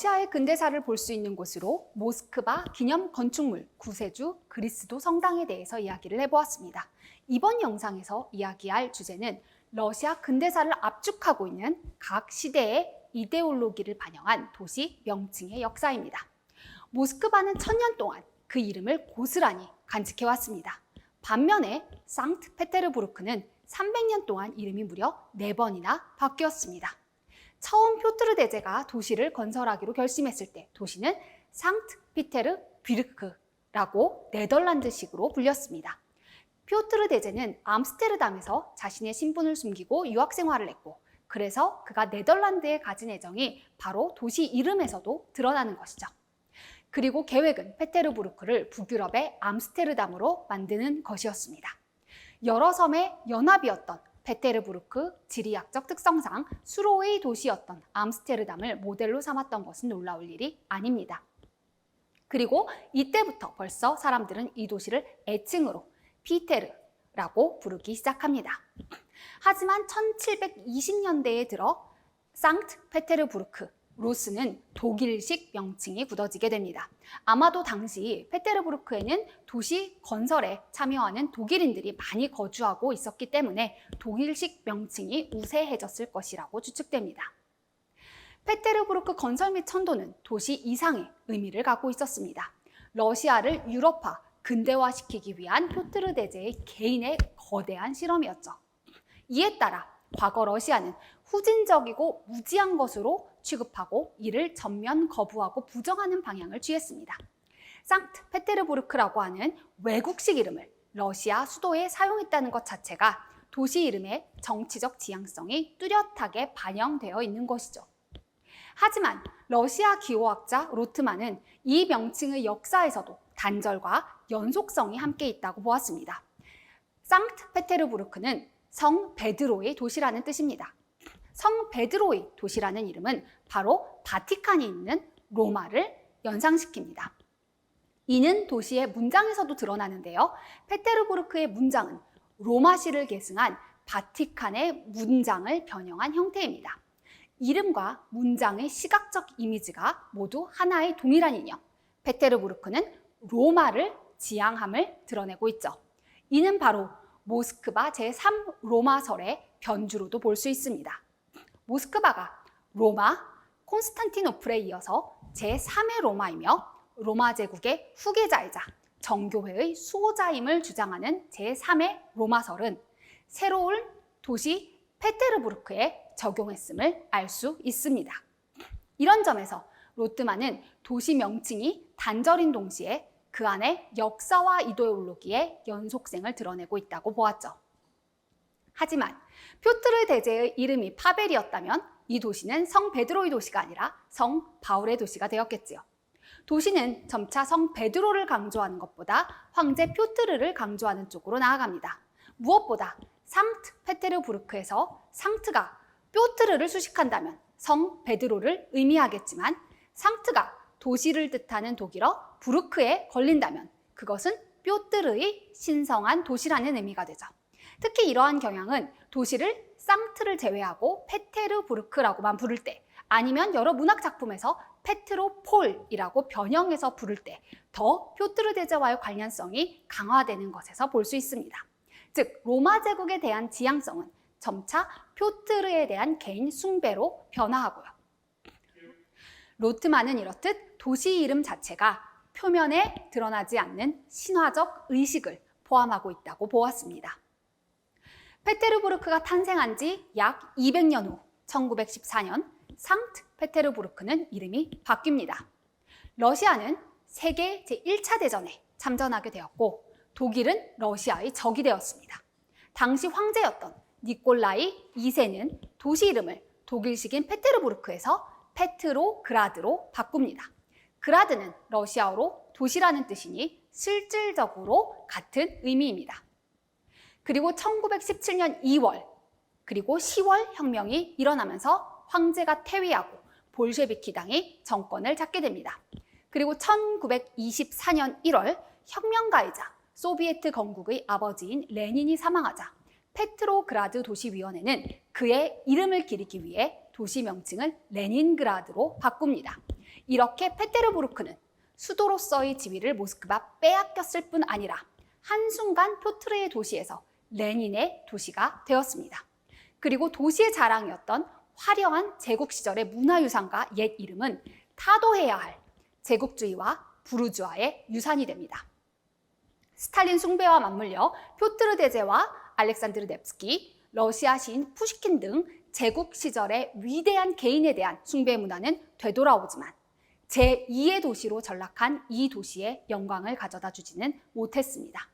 러시아의 근대사를 볼 수 있는 곳으로 모스크바 기념 건축물, 구세주, 그리스도 성당에 대해서 이야기를 해보았습니다. 이번 영상에서 이야기할 주제는 러시아 근대사를 압축하고 있는 각 시대의 이데올로기를 반영한 도시 명칭의 역사입니다. 모스크바는 천년 동안 그 이름을 고스란히 간직해왔습니다. 반면에 상트페테르부르크는 300년 동안 이름이 무려 4번이나 바뀌었습니다. 처음 표트르 대제가 도시를 건설하기로 결심했을 때 도시는 상트 피테르 비르크라고 네덜란드식으로 불렸습니다. 표트르 대제는 암스테르담에서 자신의 신분을 숨기고 유학 생활을 했고 그래서 그가 네덜란드에 가진 애정이 바로 도시 이름에서도 드러나는 것이죠. 그리고 계획은 페테르부르크를 북유럽의 암스테르담으로 만드는 것이었습니다. 여러 섬의 연합이었던 페테르부르크 지리학적 특성상 수로의 도시였던 암스테르담을 모델로 삼았던 것은 놀라울 일이 아닙니다. 그리고 이때부터 벌써 사람들은 이 도시를 애칭으로 피테르라고 부르기 시작합니다. 하지만 1720년대에 들어 상트 페테르부르크 로스는 독일식 명칭이 굳어지게 됩니다. 아마도 당시 페테르부르크에는 도시 건설에 참여하는 독일인들이 많이 거주하고 있었기 때문에 독일식 명칭이 우세해졌을 것이라고 추측됩니다. 페테르부르크 건설 및 천도는 도시 이상의 의미를 갖고 있었습니다. 러시아를 유럽화, 근대화시키기 위한 표트르 대제의 개인의 거대한 실험이었죠. 이에 따라 과거 러시아는 후진적이고 무지한 것으로 취급하고 이를 전면 거부하고 부정하는 방향을 취했습니다. 상트페테르부르크라고 하는 외국식 이름을 러시아 수도에 사용했다는 것 자체가 도시 이름의 정치적 지향성이 뚜렷하게 반영되어 있는 것이죠. 하지만 러시아 기호학자 로트만은 이 명칭의 역사에서도 단절과 연속성이 함께 있다고 보았습니다. 상트페테르부르크는 성 베드로의 도시라는 뜻입니다. 성 베드로의 도시라는 이름은 바로 바티칸이 있는 로마를 연상시킵니다. 이는 도시의 문장에서도 드러나는데요. 페테르부르크의 문장은 로마시를 계승한 바티칸의 문장을 변형한 형태입니다. 이름과 문장의 시각적 이미지가 모두 하나의 동일한 인형. 페테르부르크는 로마를 지향함을 드러내고 있죠. 이는 바로 모스크바 제3 로마설의 변주로도 볼 수 있습니다. 모스크바가 로마, 콘스탄티노플에 이어서 제3의 로마이며 로마 제국의 후계자이자 정교회의 수호자임을 주장하는 제3의 로마설은 새로운 도시 페테르부르크에 적용했음을 알 수 있습니다. 이런 점에서 로트만은 도시 명칭이 단절인 동시에 그 안에 역사와 이데올로기의 연속성을 드러내고 있다고 보았죠. 하지만 표트르 대제의 이름이 파벨이었다면 이 도시는 성 베드로의 도시가 아니라 성 바울의 도시가 되었겠지요. 도시는 점차 성 베드로를 강조하는 것보다 황제 표트르를 강조하는 쪽으로 나아갑니다. 무엇보다 상트 페테르부르크에서 상트가 뾰트르를 수식한다면 성 베드로를 의미하겠지만 상트가 도시를 뜻하는 독일어 부르크에 걸린다면 그것은 뾰트르의 신성한 도시라는 의미가 되죠. 특히 이러한 경향은 도시를 상트를 제외하고 페테르부르크라고만 부를 때 아니면 여러 문학 작품에서 페트로폴이라고 변형해서 부를 때 더 표트르 대제와의 관련성이 강화되는 것에서 볼 수 있습니다. 즉 로마 제국에 대한 지향성은 점차 표트르에 대한 개인 숭배로 변화하고요. 로트만은 이렇듯 도시 이름 자체가 표면에 드러나지 않는 신화적 의식을 포함하고 있다고 보았습니다. 페테르부르크가 탄생한 지 약 200년 후 1914년 상트 페테르부르크는 이름이 바뀝니다. 러시아는 세계 제1차 대전에 참전하게 되었고 독일은 러시아의 적이 되었습니다. 당시 황제였던 니콜라이 2세는 도시 이름을 독일식인 페테르부르크에서 페트로그라드로 바꿉니다. 그라드는 러시아어로 도시라는 뜻이니 실질적으로 같은 의미입니다. 그리고 1917년 2월 그리고 10월 혁명이 일어나면서 황제가 퇴위하고 볼셰비키 당이 정권을 잡게 됩니다. 그리고 1924년 1월 혁명가이자 소비에트 건국의 아버지인 레닌이 사망하자 페트로그라드 도시위원회는 그의 이름을 기리기 위해 도시 명칭을 레닌그라드로 바꿉니다. 이렇게 페테르부르크는 수도로서의 지위를 모스크바 빼앗겼을 뿐 아니라 한순간 표트르의 도시에서 레닌의 도시가 되었습니다. 그리고 도시의 자랑이었던 화려한 제국 시절의 문화유산과 옛 이름은 타도해야 할 제국주의와 부르주아의 유산이 됩니다. 스탈린 숭배와 맞물려 표트르 대제와 알렉산드르 넵스키, 러시아 시인 푸시킨 등 제국 시절의 위대한 개인에 대한 숭배 문화는 되돌아오지만 제2의 도시로 전락한 이 도시의 영광을 가져다 주지는 못했습니다.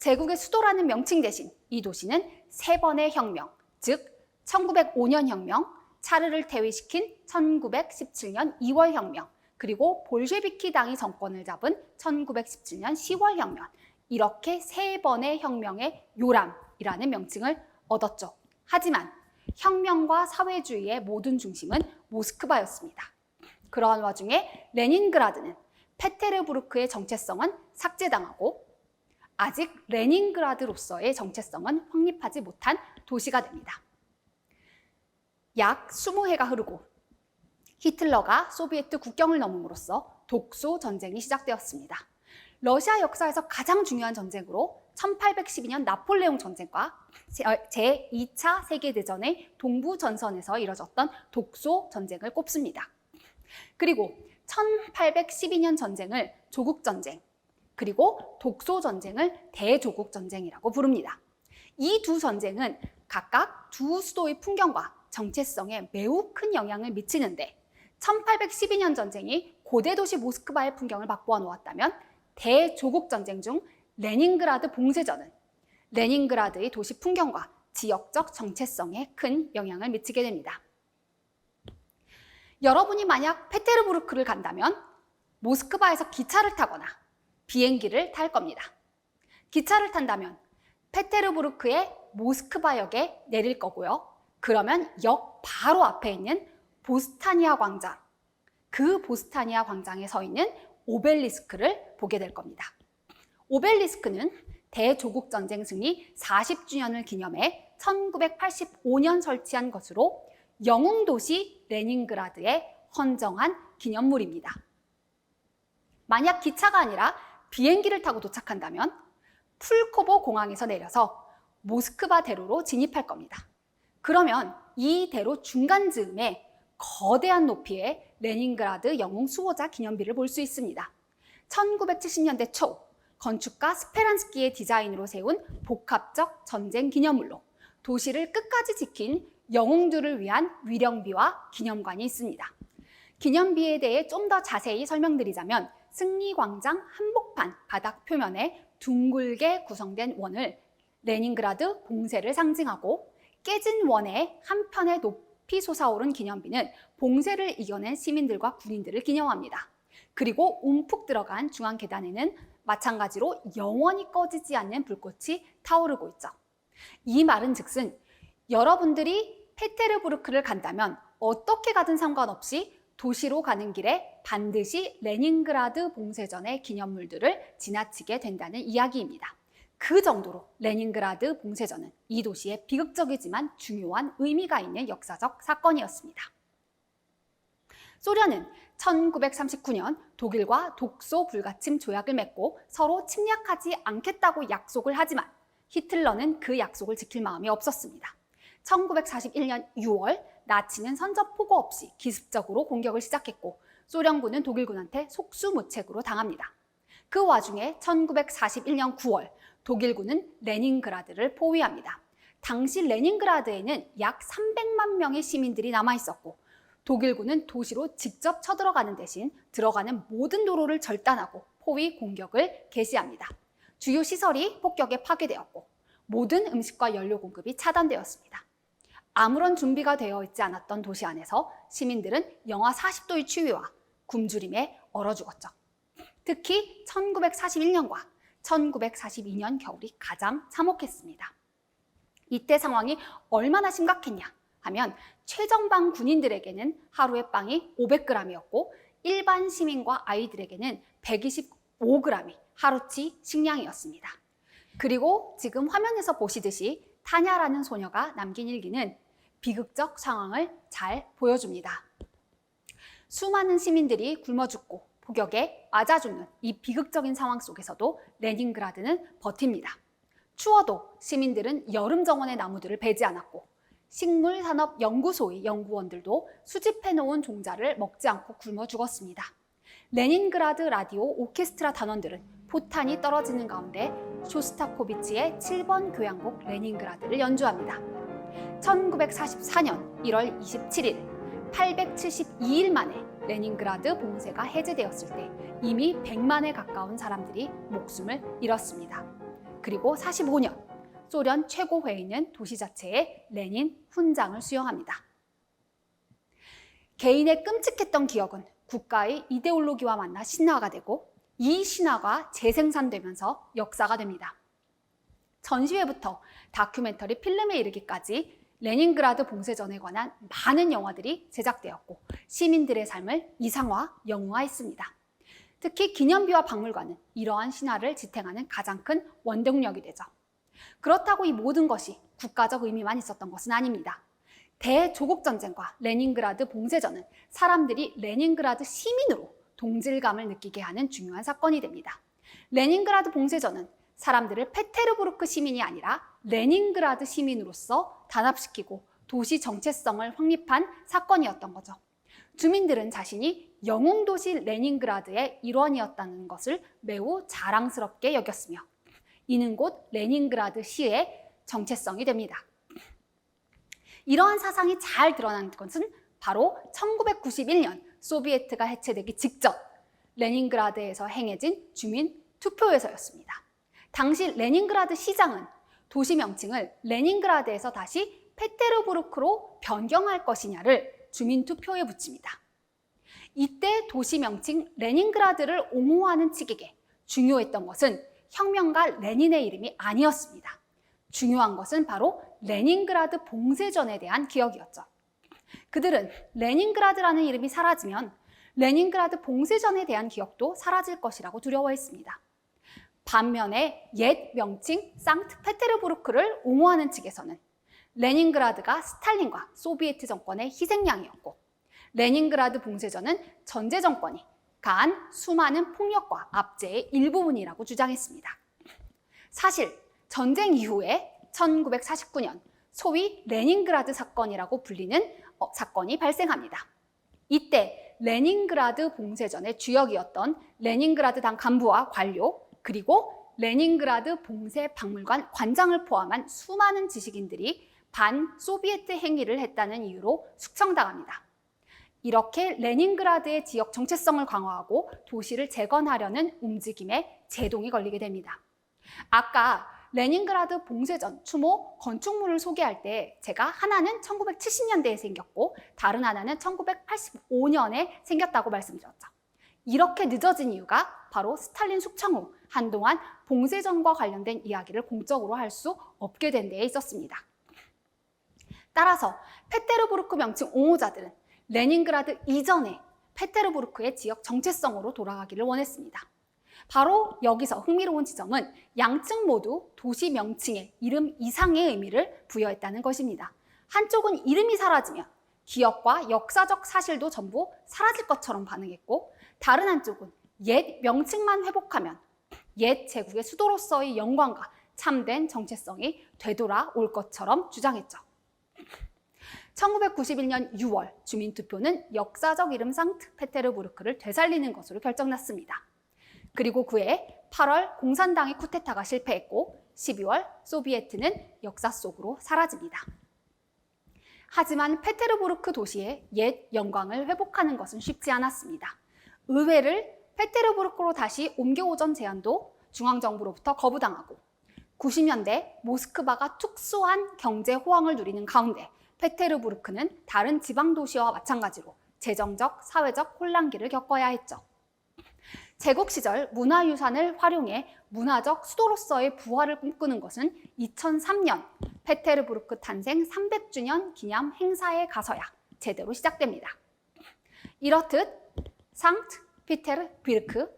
제국의 수도라는 명칭 대신 이 도시는 세 번의 혁명, 즉 1905년 혁명, 차르를 퇴위시킨 1917년 2월 혁명, 그리고 볼쉐비키 당이 정권을 잡은 1917년 10월 혁명, 이렇게 세 번의 혁명의 요람이라는 명칭을 얻었죠. 하지만 혁명과 사회주의의 모든 중심은 모스크바였습니다. 그러한 와중에 레닌그라드는 페테르부르크의 정체성은 삭제당하고 아직 레닌그라드로서의 정체성은 확립하지 못한 도시가 됩니다. 약 20해가 흐르고 히틀러가 소비에트 국경을 넘음으로써 독소 전쟁이 시작되었습니다. 러시아 역사에서 가장 중요한 전쟁으로 1812년 나폴레옹 전쟁과 제2차 세계대전의 동부 전선에서 이뤄졌던 독소 전쟁을 꼽습니다. 그리고 1812년 전쟁을 조국 전쟁, 그리고 독소 전쟁을 대조국 전쟁이라고 부릅니다. 이 두 전쟁은 각각 두 수도의 풍경과 정체성에 매우 큰 영향을 미치는데 1812년 전쟁이 고대 도시 모스크바의 풍경을 바꾸어 놓았다면 대조국 전쟁 중 레닌그라드 봉쇄전은 레닌그라드의 도시 풍경과 지역적 정체성에 큰 영향을 미치게 됩니다. 여러분이 만약 페테르부르크를 간다면 모스크바에서 기차를 타거나 비행기를 탈 겁니다. 기차를 탄다면 페테르부르크의 모스크바역에 내릴 거고요. 그러면 역 바로 앞에 있는 보스타니아 광장, 그 보스타니아 광장에 서 있는 오벨리스크를 보게 될 겁니다. 오벨리스크는 대조국 전쟁 승리 40주년을 기념해 1985년 설치한 것으로 영웅 도시 레닌그라드에 헌정한 기념물입니다. 만약 기차가 아니라 비행기를 타고 도착한다면 풀코보 공항에서 내려서 모스크바 대로로 진입할 겁니다. 그러면 이 대로 중간 즈음에 거대한 높이의 레닌그라드 영웅 수호자 기념비를 볼 수 있습니다. 1970년대 초 건축가 스페란스키의 디자인으로 세운 복합적 전쟁 기념물로 도시를 끝까지 지킨 영웅들을 위한 위령비와 기념관이 있습니다. 기념비에 대해 좀 더 자세히 설명드리자면 승리광장 한복판 바닥 표면에 둥글게 구성된 원을 레닌그라드 봉쇄를 상징하고 깨진 원의 한편에 높이 솟아오른 기념비는 봉쇄를 이겨낸 시민들과 군인들을 기념합니다. 그리고 움푹 들어간 중앙 계단에는 마찬가지로 영원히 꺼지지 않는 불꽃이 타오르고 있죠. 이 말은 즉슨 여러분들이 페테르부르크를 간다면 어떻게 가든 상관없이 도시로 가는 길에 반드시 레닌그라드 봉쇄전의 기념물들을 지나치게 된다는 이야기입니다. 그 정도로 레닌그라드 봉쇄전은 이 도시의 비극적이지만 중요한 의미가 있는 역사적 사건이었습니다. 소련은 1939년 독일과 독소 불가침 조약을 맺고 서로 침략하지 않겠다고 약속을 하지만 히틀러는 그 약속을 지킬 마음이 없었습니다. 1941년 6월 나치는 선전포고 없이 기습적으로 공격을 시작했고 소련군은 독일군한테 속수무책으로 당합니다. 그 와중에 1941년 9월 독일군은 레닌그라드를 포위합니다. 당시 레닌그라드에는 약 300만 명의 시민들이 남아 있었고 독일군은 도시로 직접 쳐들어가는 대신 들어가는 모든 도로를 절단하고 포위 공격을 개시합니다. 주요 시설이 폭격에 파괴되었고 모든 음식과 연료 공급이 차단되었습니다. 아무런 준비가 되어 있지 않았던 도시 안에서 시민들은 영하 40도의 추위와 굶주림에 얼어 죽었죠. 특히 1941년과 1942년 겨울이 가장 참혹했습니다. 이때 상황이 얼마나 심각했냐 하면 최전방 군인들에게는 하루의 빵이 500g이었고 일반 시민과 아이들에게는 125g이 하루치 식량이었습니다. 그리고 지금 화면에서 보시듯이 타냐라는 소녀가 남긴 일기는 비극적 상황을 잘 보여줍니다. 수많은 시민들이 굶어 죽고 폭격에 맞아 죽는 이 비극적인 상황 속에서도 레닌그라드는 버팁니다. 추워도 시민들은 여름 정원의 나무들을 베지 않았고 식물산업연구소의 연구원들도 수집해놓은 종자를 먹지 않고 굶어 죽었습니다. 레닌그라드 라디오 오케스트라 단원들은 포탄이 떨어지는 가운데 쇼스타코비치의 7번 교향곡 레닌그라드를 연주합니다. 1944년 1월 27일 872일 만에 레닌그라드 봉쇄가 해제되었을 때 이미 100만에 가까운 사람들이 목숨을 잃었습니다. 그리고 45년 소련 최고회의는 도시 자체에 레닌 훈장을 수여합니다. 개인의 끔찍했던 기억은 국가의 이데올로기와 만나 신화가 되고 이 신화가 재생산되면서 역사가 됩니다. 전시회부터 다큐멘터리 필름에 이르기까지 레닌그라드 봉쇄전에 관한 많은 영화들이 제작되었고 시민들의 삶을 이상화, 영웅화했습니다. 특히 기념비와 박물관은 이러한 신화를 지탱하는 가장 큰 원동력이 되죠. 그렇다고 이 모든 것이 국가적 의미만 있었던 것은 아닙니다. 대조국 전쟁과 레닌그라드 봉쇄전은 사람들이 레닌그라드 시민으로 동질감을 느끼게 하는 중요한 사건이 됩니다. 레닌그라드 봉쇄전은 사람들을 페테르부르크 시민이 아니라 레닌그라드 시민으로서 단합시키고 도시 정체성을 확립한 사건이었던 거죠. 주민들은 자신이 영웅 도시 레닌그라드의 일원이었다는 것을 매우 자랑스럽게 여겼으며 이는 곧 레닌그라드 시의 정체성이 됩니다. 이러한 사상이 잘 드러난 것은 바로 1991년 소비에트가 해체되기 직전 레닌그라드에서 행해진 주민 투표에서였습니다. 당시 레닌그라드 시장은 도시 명칭을 레닌그라드에서 다시 페테르부르크로 변경할 것이냐를 주민 투표에 붙입니다. 이때 도시 명칭 레닌그라드를 옹호하는 측에게 중요했던 것은 혁명가 레닌의 이름이 아니었습니다. 중요한 것은 바로 레닌그라드 봉쇄전에 대한 기억이었죠. 그들은 레닌그라드라는 이름이 사라지면 레닌그라드 봉쇄전에 대한 기억도 사라질 것이라고 두려워했습니다. 반면에 옛 명칭 상트페테르부르크를 옹호하는 측에서는 레닌그라드가 스탈린과 소비에트 정권의 희생양이었고 레닌그라드 봉쇄전은 전제 정권이 가한 수많은 폭력과 압제의 일부분이라고 주장했습니다. 사실 전쟁 이후에 1949년 소위 레닌그라드 사건이라고 불리는 어, 사건이 발생합니다. 이때 레닌그라드 봉쇄전의 주역이었던 레닌그라드 당 간부와 관료 그리고 레닌그라드 봉쇄 박물관 관장을 포함한 수많은 지식인들이 반 소비에트 행위를 했다는 이유로 숙청당합니다. 이렇게 레닌그라드의 지역 정체성을 강화하고 도시를 재건하려는 움직임에 제동이 걸리게 됩니다. 아까 레닌그라드 봉쇄전 추모 건축물을 소개할 때 제가 하나는 1970년대에 생겼고 다른 하나는 1985년에 생겼다고 말씀드렸죠. 이렇게 늦어진 이유가 바로 스탈린 숙청 후 한동안 봉쇄전과 관련된 이야기를 공적으로 할 수 없게 된 데에 있었습니다. 따라서 페테르부르크 명칭 옹호자들은 레닌그라드 이전에 페테르부르크의 지역 정체성으로 돌아가기를 원했습니다. 바로 여기서 흥미로운 지점은 양측 모두 도시 명칭에 이름 이상의 의미를 부여했다는 것입니다. 한쪽은 이름이 사라지면 기억과 역사적 사실도 전부 사라질 것처럼 반응했고 다른 한쪽은 옛 명칭만 회복하면 옛 제국의 수도로서의 영광과 참된 정체성이 되돌아올 것처럼 주장했죠. 1991년 6월 주민투표는 역사적 이름 상트페테르부르크를 되살리는 것으로 결정났습니다. 그리고 그해 8월 공산당의 쿠데타가 실패했고 12월 소비에트는 역사 속으로 사라집니다. 하지만 페테르부르크 도시의 옛 영광을 회복하는 것은 쉽지 않았습니다. 의회를 페테르부르크로 다시 옮겨오전 제안도 중앙정부로부터 거부당하고 90년대 모스크바가 특수한 경제 호황을 누리는 가운데 페테르부르크는 다른 지방 도시와 마찬가지로 재정적, 사회적 혼란기를 겪어야 했죠. 제국 시절 문화유산을 활용해 문화적 수도로서의 부활을 꿈꾸는 것은 2003년 페테르부르크 탄생 300주년 기념 행사에 가서야 제대로 시작됩니다. 이렇듯 상트 피테르비르크,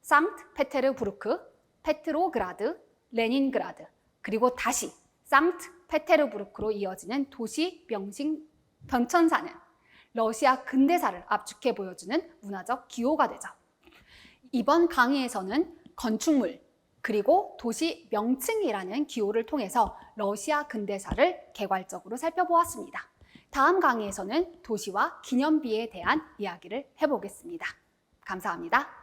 상트 페테르부르크, 페트로그라드, 레닌그라드, 그리고 다시 상트 페테르부르크로 이어지는 도시 명칭 변천사는 러시아 근대사를 압축해 보여주는 문화적 기호가 되죠. 이번 강의에서는 건축물, 그리고 도시 명칭이라는 기호를 통해서 러시아 근대사를 개괄적으로 살펴보았습니다. 다음 강의에서는 도시와 기념비에 대한 이야기를 해보겠습니다. 감사합니다.